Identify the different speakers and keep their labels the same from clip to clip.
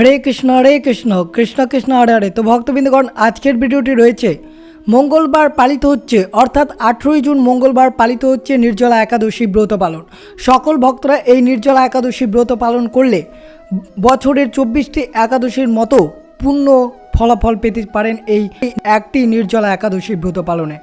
Speaker 1: হরে কৃষ্ণ হরে কৃষ্ণ কৃষ্ণ কৃষ্ণ হরে হরে তো ভক্তবৃন্দগণ আজকের ভিডিওটি রয়েছে মঙ্গলবার পালিত হচ্ছে অর্থাৎ আঠেরোই জুন মঙ্গলবার পালিত হচ্ছে নির্জলা একাদশী ব্রত পালন সকল ভক্তরা এই নির্জলা একাদশী ব্রত পালন করলে বছরের চব্বিশটি একাদশীর মতো পূর্ণ ফলাফল পেতে পারেন এই একটি নির্জলা একাদশী ব্রত পালনে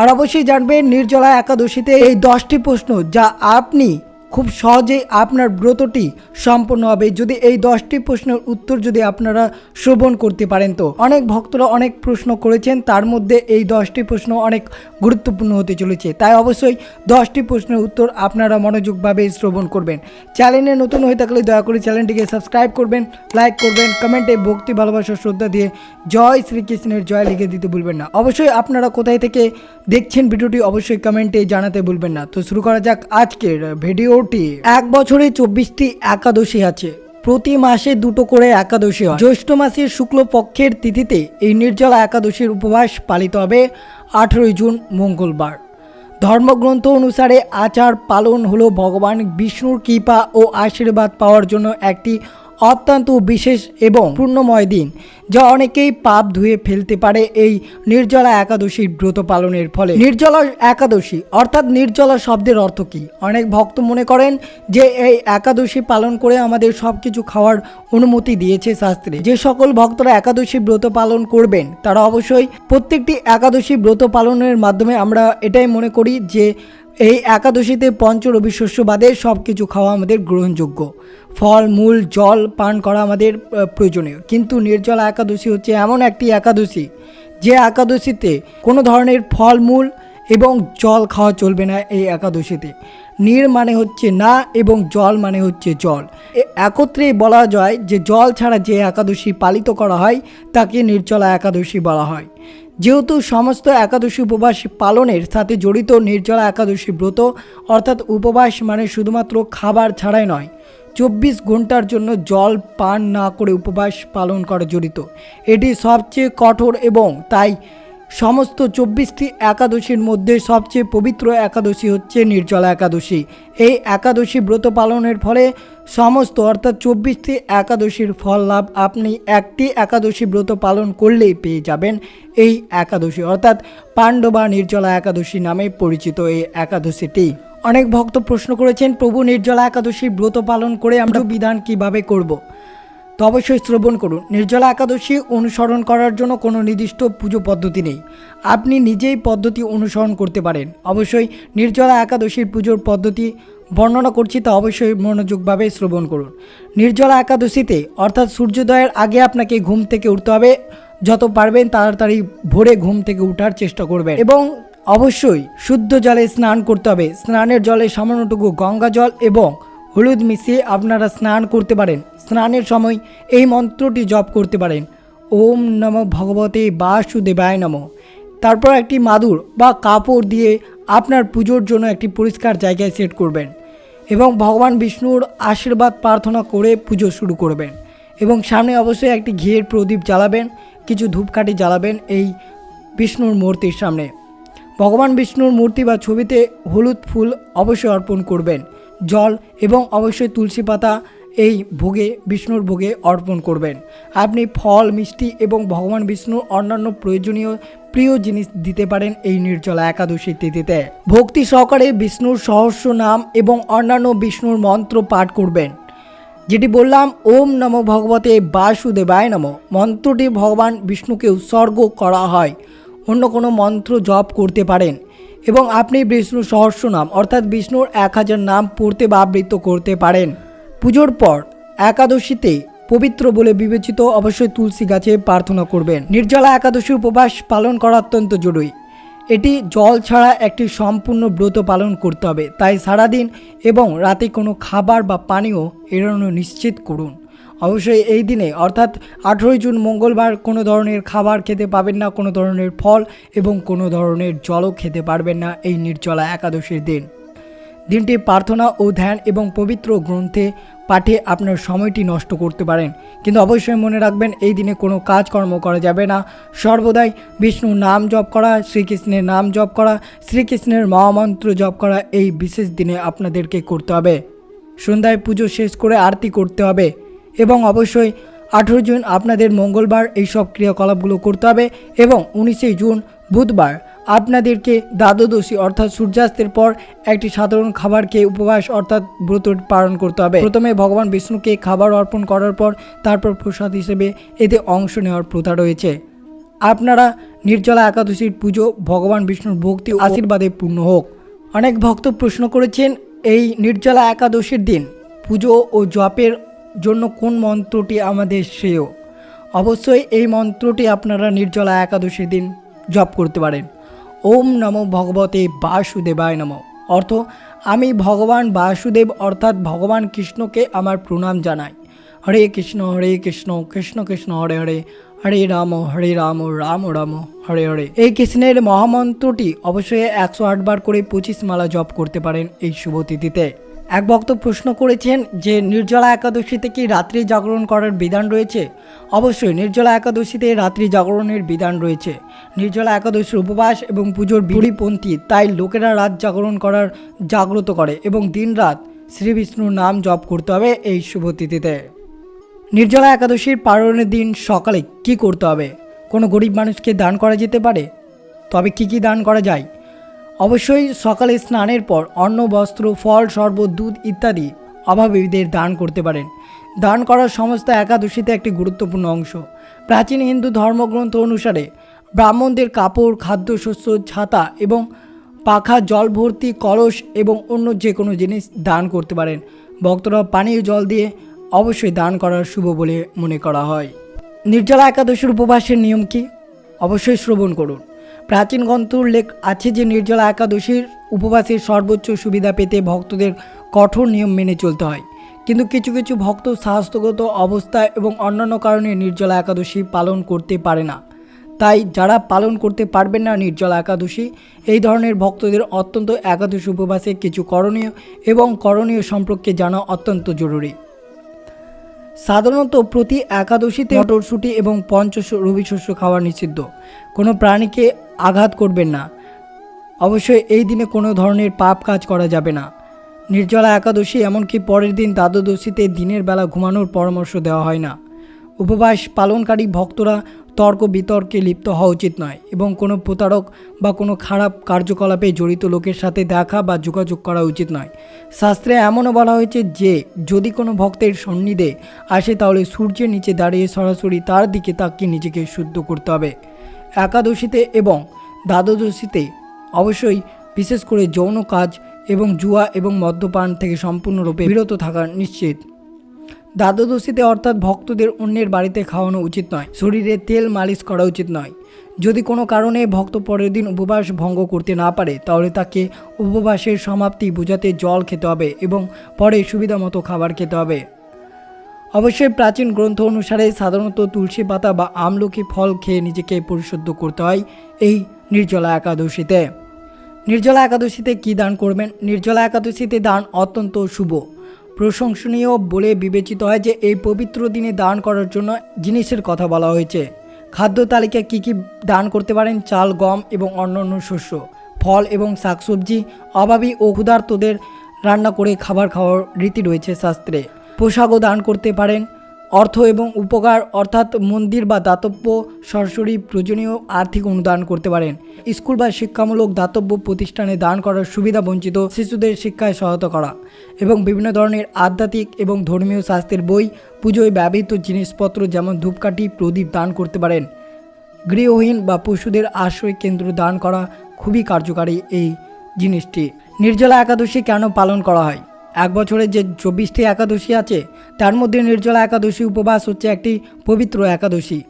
Speaker 1: আর অবশ্যই জানবেন নির্জলা একাদশীতে এই দশটি প্রশ্ন যা আপনি খুব সহজেই আপনার ব্রতটি সম্পন্ন হবে যদি এই দশটি প্রশ্নের উত্তর যদি আপনারা শ্রবণ করতে পারেন তো অনেক ভক্তরা অনেক প্রশ্ন করেছেন তার মধ্যে এই দশটি প্রশ্ন অনেক গুরুত্বপূর্ণ হতে চলেছে তাই অবশ্যই দশটি প্রশ্নের উত্তর আপনারা মনোযোগভাবে শ্রবণ করবেন চ্যানেলে নতুন হয়ে থাকলে দয়া করে চ্যানেলটিকে সাবস্ক্রাইব করবেন লাইক করবেন কমেন্টে ভক্তি ভালোবাসা শ্রদ্ধা দিয়ে জয় শ্রীকৃষ্ণের জয় লিখে দিতে ভুলবেন না অবশ্যই আপনারা কোথায় থেকে দেখছেন ভিডিওটি অবশ্যই কমেন্টে জানাতে ভুলবেন না তো শুরু করা যাক আজকের ভিডিও বারোটি এক বছরে চব্বিশটি একাদশী আছে প্রতি মাসে দুটো করে একাদশী হয় জ্যৈষ্ঠ মাসের শুক্লপক্ষের তিথিতে এই নির্জল একাদশীর উপবাস পালিত হবে আঠেরোই জুন মঙ্গলবার ধর্মগ্রন্থ অনুসারে আচার পালন হলো ভগবান বিষ্ণুর কৃপা ও আশীর্বাদ পাওয়ার জন্য একটি অত্যন্ত বিশেষ এবং পূর্ণময় দিন যা অনেকেই পাপ ধুয়ে ফেলতে পারে এই নির্জলা একাদশীর ব্রত পালনের ফলে নির্জলা একাদশী অর্থাৎ নির্জলা শব্দের অর্থ কী অনেক ভক্ত মনে করেন যে এই একাদশী পালন করে আমাদের সব কিছু খাওয়ার অনুমতি দিয়েছে শাস্ত্রে যে সকল ভক্তরা একাদশী ব্রত পালন করবেন তারা অবশ্যই প্রত্যেকটি একাদশী ব্রত পালনের মাধ্যমে আমরা এটাই মনে করি যে এই একাদশীতে পঞ্চ রবি শস্য বাদে সব কিছু খাওয়া আমাদের গ্রহণযোগ্য ফল মূল জল পান করা আমাদের প্রয়োজনীয় কিন্তু নির্জলা একাদশী হচ্ছে এমন একটি একাদশী যে একাদশীতে কোনো ধরনের ফল মূল এবং জল খাওয়া চলবে না এই একাদশীতে নীর মানে হচ্ছে না এবং জল মানে হচ্ছে জল একত্রে বলা যায় যে জল ছাড়া যে একাদশী পালিত করা হয় তাকে নির্জলা একাদশী বলা হয় যেহেতু সমস্ত একাদশী উপবাস পালনের সাথে জড়িত নির্জলা একাদশী ব্রত অর্থাৎ উপবাস মানে শুধুমাত্র খাবার ছাড়াই নয় চব্বিশ ঘন্টার জন্য জল পান না করে উপবাস পালন করা জড়িত এটি সবচেয়ে কঠোর এবং তাই সমস্ত চব্বিশটি একাদশীর মধ্যে সবচেয়ে পবিত্র একাদশী হচ্ছে নির্জলা একাদশী এই একাদশী ব্রত পালনের ফলে সমস্ত অর্থাৎ চব্বিশটি একাদশীর ফল লাভ আপনি একটি একাদশী ব্রত পালন করলেই পেয়ে যাবেন এই একাদশী অর্থাৎ পাণ্ডবা নির্জলা একাদশী নামে পরিচিত এই একাদশীটি অনেক ভক্ত প্রশ্ন করেছেন প্রভু নির্জলা একাদশী ব্রত পালন করে আমরা বিধান কিভাবে করব। তো অবশ্যই শ্রবণ করুন নির্জলা একাদশী অনুসরণ করার জন্য কোনো নির্দিষ্ট পুজো পদ্ধতি নেই আপনি নিজেই পদ্ধতি অনুসরণ করতে পারেন অবশ্যই নির্জলা একাদশীর পুজোর পদ্ধতি বর্ণনা করছি তা অবশ্যই মনোযোগভাবে শ্রবণ করুন নির্জলা একাদশীতে অর্থাৎ সূর্যোদয়ের আগে আপনাকে ঘুম থেকে উঠতে হবে যত পারবেন তাড়াতাড়ি ভোরে ঘুম থেকে উঠার চেষ্টা করবেন এবং অবশ্যই শুদ্ধ জলে স্নান করতে হবে স্নানের জলে সামান্যটুকু গঙ্গা জল এবং হলুদ মিশিয়ে আপনারা স্নান করতে পারেন স্নানের সময় এই মন্ত্রটি জপ করতে পারেন ওম নম ভগবতে বাসুদেবায় নম তারপর একটি মাদুর বা কাপড় দিয়ে আপনার পুজোর জন্য একটি পরিষ্কার জায়গায় সেট করবেন এবং ভগবান বিষ্ণুর আশীর্বাদ প্রার্থনা করে পুজো শুরু করবেন এবং সামনে অবশ্যই একটি ঘিয়ের প্রদীপ জ্বালাবেন কিছু ধূপকাঠি জ্বালাবেন এই বিষ্ণুর মূর্তির সামনে ভগবান বিষ্ণুর মূর্তি বা ছবিতে হলুদ ফুল অবশ্যই অর্পণ করবেন জল এবং অবশ্যই তুলসী পাতা এই ভোগে বিষ্ণুর ভোগে অর্পণ করবেন আপনি ফল মিষ্টি এবং ভগবান বিষ্ণুর অন্যান্য প্রয়োজনীয় প্রিয় জিনিস দিতে পারেন এই নির্জলা একাদশী তিথিতে ভক্তি সহকারে বিষ্ণুর সহস্র নাম এবং অন্যান্য বিষ্ণুর মন্ত্র পাঠ করবেন যেটি বললাম ওম নম ভগবতে বাসুদেবায় নম মন্ত্রটি ভগবান বিষ্ণুকে উৎসর্গ করা হয় অন্য কোনো মন্ত্র জপ করতে পারেন এবং আপনি বিষ্ণু সহস্র নাম অর্থাৎ বিষ্ণুর এক হাজার নাম পড়তে বা আবৃত্ত করতে পারেন পুজোর পর একাদশীতে পবিত্র বলে বিবেচিত অবশ্যই তুলসী গাছে প্রার্থনা করবেন নির্জলা একাদশী উপবাস পালন করা অত্যন্ত জরুরি এটি জল ছাড়া একটি সম্পূর্ণ ব্রত পালন করতে হবে তাই সারাদিন এবং রাতে কোনো খাবার বা পানীয় এড়ানো নিশ্চিত করুন অবশ্যই এই দিনে অর্থাৎ আঠেরোই জুন মঙ্গলবার কোনো ধরনের খাবার খেতে পাবেন না কোনো ধরনের ফল এবং কোনো ধরনের জলও খেতে পারবেন না এই নির্জলা একাদশীর দিন দিনটি প্রার্থনা ও ধ্যান এবং পবিত্র গ্রন্থে পাঠে আপনার সময়টি নষ্ট করতে পারেন কিন্তু অবশ্যই মনে রাখবেন এই দিনে কোনো কাজকর্ম করা যাবে না সর্বদাই বিষ্ণুর নাম জপ করা শ্রীকৃষ্ণের নাম জপ করা শ্রীকৃষ্ণের মহামন্ত্র জপ করা এই বিশেষ দিনে আপনাদেরকে করতে হবে সন্ধ্যায় পুজো শেষ করে আরতি করতে হবে এবং অবশ্যই আঠেরো জুন আপনাদের মঙ্গলবার এইসব ক্রিয়াকলাপগুলো করতে হবে এবং উনিশে জুন বুধবার আপনাদেরকে দ্বাদশী অর্থাৎ সূর্যাস্তের পর একটি সাধারণ খাবার খেয়ে উপবাস অর্থাৎ ব্রত পালন করতে হবে প্রথমে ভগবান বিষ্ণুকে খাবার অর্পণ করার পর তারপর প্রসাদ হিসেবে এতে অংশ নেওয়ার প্রথা রয়েছে আপনারা নির্জলা একাদশীর পুজো ভগবান বিষ্ণুর ভক্তি আশীর্বাদে পূর্ণ হোক অনেক ভক্ত প্রশ্ন করেছেন এই নির্জলা একাদশীর দিন পুজো ও জপের জন্য কোন মন্ত্রটি আমাদের শ্রেয় অবশ্যই এই মন্ত্রটি আপনারা নির্জলা একাদশীর দিন জপ করতে পারেন ওম নমো ভগবতে বাসুদেবায় নমঃ অর্থ আমি ভগবান বাসুদেব অর্থাৎ ভগবান কৃষ্ণকে আমার প্রণাম জানাই হরে কৃষ্ণ হরে কৃষ্ণ কৃষ্ণ কৃষ্ণ হরে হরে হরে রাম হরে রাম রাম রাম হরে হরে এই কৃষ্ণের মহামন্ত্রটি অবশ্যই একশো আটবার করে পঁচিশ মালা জপ করতে পারেন এই শুভ তিথিতে এক ভক্ত প্রশ্ন করেছেন যে নির্জলা একাদশীতে কি রাত্রি জাগরণ করার বিধান রয়েছে অবশ্যই নির্জলা একাদশীতে রাত্রি জাগরণের বিধান রয়েছে নির্জলা একাদশীর উপবাস এবং পুজোর বিড়িপন্থী তাই লোকেরা রাত জাগরণ করার জাগ্রত করে এবং দিন রাত শ্রী বিষ্ণুর নাম জপ করতে হবে এই শুভতিথিতে নির্জলা একাদশীর পালনের দিন সকালে কি করতে হবে কোনো গরিব মানুষকে দান করা যেতে পারে তবে কি কি দান করা যায় অবশ্যই সকালে স্নানের পর অন্ন বস্ত্র ফল শরবত দুধ ইত্যাদি অভাবীদের দান করতে পারেন দান করার সমস্ত একাদশীতে একটি গুরুত্বপূর্ণ অংশ প্রাচীন হিন্দু ধর্মগ্রন্থ অনুসারে ব্রাহ্মণদের কাপড় খাদ্যশস্য ছাতা এবং পাখা জল ভর্তি কলস এবং অন্য যে কোনো জিনিস দান করতে পারেন ভক্তরা পানীয় জল দিয়ে অবশ্যই দান করার শুভ বলে মনে করা হয় নির্জলা একাদশীর উপবাসের নিয়ম কি অবশ্যই শ্রবণ করুন প্রাচীন গ্রন্থ উল্লেখ আছে যে নির্জলা একাদশীর উপবাসের সর্বোচ্চ সুবিধা পেতে ভক্তদের কঠোর নিয়ম মেনে চলতে হয় কিন্তু কিছু কিছু ভক্ত স্বাস্থ্যগত অবস্থা এবং অন্যান্য কারণে নির্জলা একাদশী পালন করতে পারে না তাই যারা পালন করতে পারবেন না নির্জলা একাদশী এই ধরনের ভক্তদের অত্যন্ত একাদশী উপবাসে কিছু করণীয় এবং করণীয় সম্পর্কে জানা অত্যন্ত জরুরি সাধারণত প্রতি একাদশীতে মটরশুঁটি এবং পঞ্চশ রবি শস্য খাওয়া নিষিদ্ধ কোনো প্রাণীকে আঘাত করবেন না অবশ্যই এই দিনে কোনো ধরনের পাপ কাজ করা যাবে না নির্জলা একাদশী এমনকি পরের দিন দ্বাদশীতে দিনের বেলা ঘুমানোর পরামর্শ দেওয়া হয় না উপবাস পালনকারী ভক্তরা তর্ক বিতর্কে লিপ্ত হওয়া উচিত নয় এবং কোনো প্রতারক বা কোনো খারাপ কার্যকলাপে জড়িত লোকের সাথে দেখা বা যোগাযোগ করা উচিত নয় শাস্ত্রে এমনও বলা হয়েছে যে যদি কোনো ভক্তের সন্নিধে আসে তাহলে সূর্যের নিচে দাঁড়িয়ে সরাসরি তার দিকে তাকিয়ে নিজেকে শুদ্ধ করতে হবে একাদশীতে এবং দ্বাদশীতে অবশ্যই বিশেষ করে যৌন কাজ এবং জুয়া এবং মদ্যপান থেকে সম্পূর্ণরূপে বিরত থাকা নিশ্চিত দ্বাদশীতে অর্থাৎ ভক্তদের অন্যের বাড়িতে খাওয়ানো উচিত নয় শরীরে তেল মালিশ করা উচিত নয় যদি কোনো কারণে ভক্ত পরের দিন উপবাস ভঙ্গ করতে না পারে তাহলে তাকে উপবাসের সমাপ্তি বোঝাতে জল খেতে হবে এবং পরে সুবিধা মতো খাবার খেতে হবে অবশ্যই প্রাচীন গ্রন্থ অনুসারে সাধারণত তুলসী পাতা বা আমলকি ফল খেয়ে নিজেকে পরিশুদ্ধ করতে হয় এই নির্জলা একাদশীতে নির্জলা একাদশীতে কি দান করবেন নির্জলা একাদশীতে দান অত্যন্ত শুভ প্রশংসনীয় বলে বিবেচিত হয় যে এই পবিত্র দিনে দান করার জন্য জিনিসের কথা বলা হয়েছে খাদ্য তালিকায় কী কী দান করতে পারেন চাল গম এবং অন্যান্য শস্য ফল এবং শাকসবজি অভাবী ও ক্ষুধার্তদের রান্না করে খাবার খাওয়ার রীতি রয়েছে শাস্ত্রে পোশাকও দান করতে পারেন অর্থ এবং উপকার অর্থাৎ মন্দির বা দাতব্য সরাসরি প্রয়োজনীয় আর্থিক অনুদান করতে পারেন স্কুল বা শিক্ষামূলক দাতব্য প্রতিষ্ঠানে দান করার সুবিধা বঞ্চিত শিশুদের শিক্ষায় সহায়তা করা এবং বিভিন্ন ধরনের আধ্যাত্মিক এবং ধর্মীয় শাস্ত্রের বই পুজোয় ব্যবহৃত জিনিসপত্র যেমন ধূপকাঠি প্রদীপ দান করতে পারেন গৃহহীন বা পশুদের আশ্রয় কেন্দ্র দান করা খুবই কার্যকারী এই জিনিসটি নির্জলা একাদশী কেন পালন করা হয় এক বছরে যে চব্বিশটি একাদশী আছে তার মধ্যে নির্জলা একাদশী উপবাস হচ্ছে একটি পবিত্র একাদশী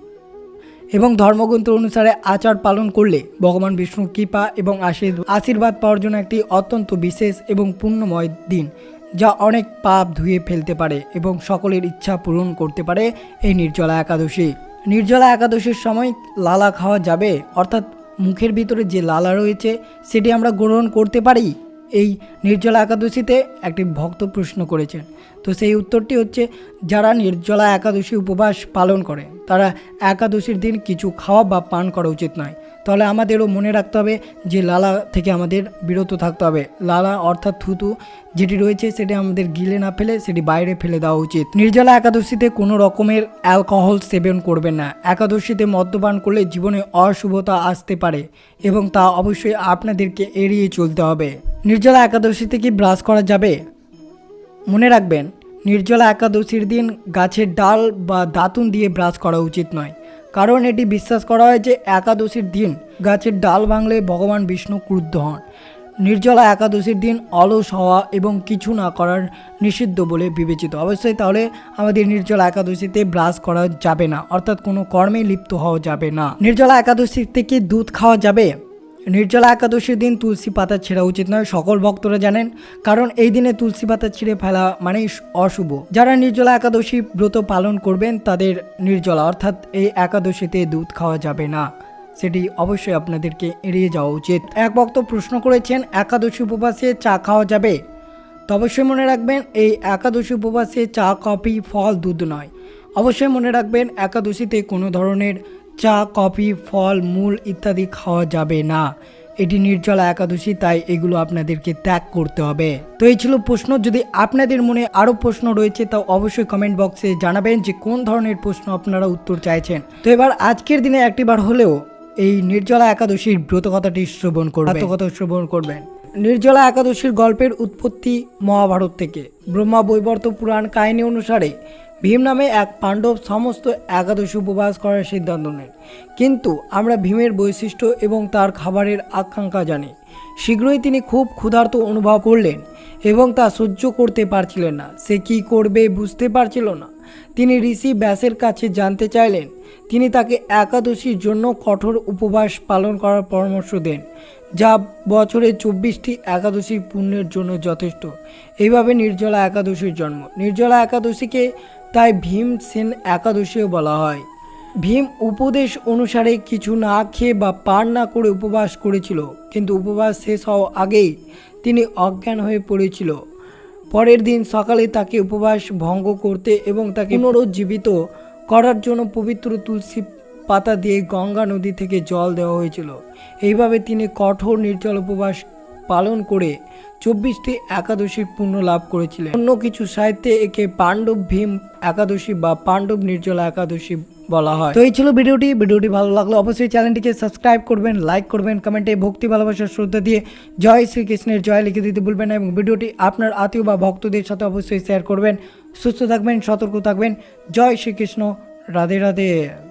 Speaker 1: এবং ধর্মগ্রন্থ অনুসারে আচার পালন করলে ভগবান বিষ্ণুর কৃপা এবং আশীর্বাদ পাওয়ার জন্য একটি অত্যন্ত বিশেষ এবং পুণ্যময় দিন যা অনেক পাপ ধুয়ে ফেলতে পারে এবং সকলের ইচ্ছা পূরণ করতে পারে এই নির্জলা একাদশী নির্জলা একাদশীর সময় লালা খাওয়া যাবে অর্থাৎ মুখের ভিতরে যে লালা রয়েছে সেটি আমরা গ্রহণ করতে পারি এই নির্জলা একাদশীতে একটি ভক্ত প্রশ্ন করেছেন তো সেই উত্তরটি হচ্ছে যারা নির্জলা একাদশী উপবাস পালন করে তারা একাদশীর দিন কিছু খাওয়া বা পান করা উচিত নয় তাহলে আমাদেরও মনে রাখতে হবে যে লালা থেকে আমাদের বিরত থাকতে হবে লালা অর্থাৎ থুতু যেটি রয়েছে সেটি আমাদের গিলে না ফেলে সেটি বাইরে ফেলে দেওয়া উচিত নির্জলা একাদশীতে কোনো রকমের অ্যালকোহল সেবন করবেন না একাদশীতে মদ্যপান করলে জীবনে অশুভতা আসতে পারে এবং তা অবশ্যই আপনাদেরকে এড়িয়ে চলতে হবে নির্জলা একাদশীতে কি ব্রাশ করা যাবে মনে রাখবেন নির্জলা একাদশীর দিন গাছের ডাল বা দাঁতুন দিয়ে ব্রাশ করা উচিত নয় কারণ এটি বিশ্বাস করা হয় যে একাদশীর দিন গাছের ডাল ভাঙলে ভগবান বিষ্ণু ক্রুদ্ধ হন নির্জলা একাদশীর দিন অলস হওয়া এবং কিছু না করার নিষিদ্ধ বলে বিবেচিত অবশ্যই তাহলে আমাদের নির্জলা একাদশীতে ব্রাশ করা যাবে না অর্থাৎ কোনো কর্মে লিপ্ত হওয়া যাবে না নির্জলা একাদশী থেকে দুধ খাওয়া যাবে নির্জলা একাদশীর দিন তুলসী পাতা ছেঁড়া উচিত নয় সকল ভক্তরা জানেন কারণ এই দিনে তুলসী পাতা ছিঁড়ে ফেলা মানেই অশুভ যারা নির্জলা একাদশী ব্রত পালন করবেন তাদের নির্জলা অর্থাৎ এই একাদশীতে দুধ খাওয়া যাবে না সেটি অবশ্যই আপনাদেরকে এড়িয়ে যাওয়া উচিত এক ভক্ত প্রশ্ন করেছেন একাদশী উপবাসে চা খাওয়া যাবে তো অবশ্যই মনে রাখবেন এই একাদশী উপবাসে চা কফি ফল দুধ নয় অবশ্যই মনে রাখবেন একাদশীতে কোনো ধরনের চা কফি ফল মূল ইত্যাদি খাওয়া যাবে না এটি নির্জলা একাদশী তাই এগুলো আপনাদেরকে ত্যাগ করতে হবে তো এই ছিল প্রশ্ন যদি আপনাদের মনে আরও প্রশ্ন রয়েছে তা অবশ্যই কমেন্ট বক্সে জানাবেন যে কোন ধরনের প্রশ্ন আপনারা উত্তর চাইছেন তো এবার আজকের দিনে একটিবার হলেও এই নির্জলা একাদশীর ব্রতকথাটি শ্রবণ করবেন কথা শ্রবণ করবেন নির্জলা একাদশীর গল্পের উৎপত্তি মহাভারত থেকে ব্রহ্মা বৈবর্ত পুরাণ কাহিনী অনুসারে ভীম নামে এক পাণ্ডব সমস্ত একাদশী উপবাস করার সিদ্ধান্ত নেন কিন্তু আমরা ভীমের বৈশিষ্ট্য এবং তার খাবারের আকাঙ্ক্ষা জানি শীঘ্রই তিনি খুব ক্ষুধার্ত অনুভব করলেন এবং তা সহ্য করতে পারছিলেন না সে কি করবে বুঝতে পারছিল না তিনি ঋষি ব্যাসের কাছে জানতে চাইলেন তিনি তাকে একাদশীর জন্য কঠোর উপবাস পালন করার পরামর্শ দেন যা বছরে চব্বিশটি একাদশীর পুণ্যের জন্য যথেষ্ট এইভাবে নির্জলা একাদশীর জন্ম নির্জলা একাদশীকে তাই ভীমসেন একাদশীও বলা হয় ভীম উপদেশ অনুসারে কিছু না খেয়ে বা পার না করে উপবাস করেছিল কিন্তু উপবাস শেষ হওয়ার আগেই তিনি অজ্ঞান হয়ে পড়েছিল পরের দিন সকালে তাকে উপবাস ভঙ্গ করতে এবং তাকে পুনরুজ্জীবিত করার জন্য পবিত্র তুলসী পাতা দিয়ে গঙ্গা নদী থেকে জল দেওয়া হয়েছিল এইভাবে তিনি কঠোর নির্জল উপবাস পালন করে চব্বিশটি একাদশী পুণ্য লাভ করেছিলেন অন্য কিছু সাহিত্যে একে পাণ্ডব ভীম একাদশী বা পাণ্ডব নির্জলা একাদশী বলা হয় তো এই ছিল ভিডিওটি ভিডিওটি ভালো লাগলে অবশ্যই চ্যানেলটিকে সাবস্ক্রাইব করবেন লাইক করবেন কমেন্টে ভক্তি ভালোবাসার শ্রদ্ধা দিয়ে জয় শ্রীকৃষ্ণের জয় লিখে দিতে ভুলবেন না এবং ভিডিওটি আপনার আত্মীয় বা ভক্তদের সাথে অবশ্যই শেয়ার করবেন সুস্থ থাকবেন সতর্ক থাকবেন জয় শ্রীকৃষ্ণ রাধে রাধে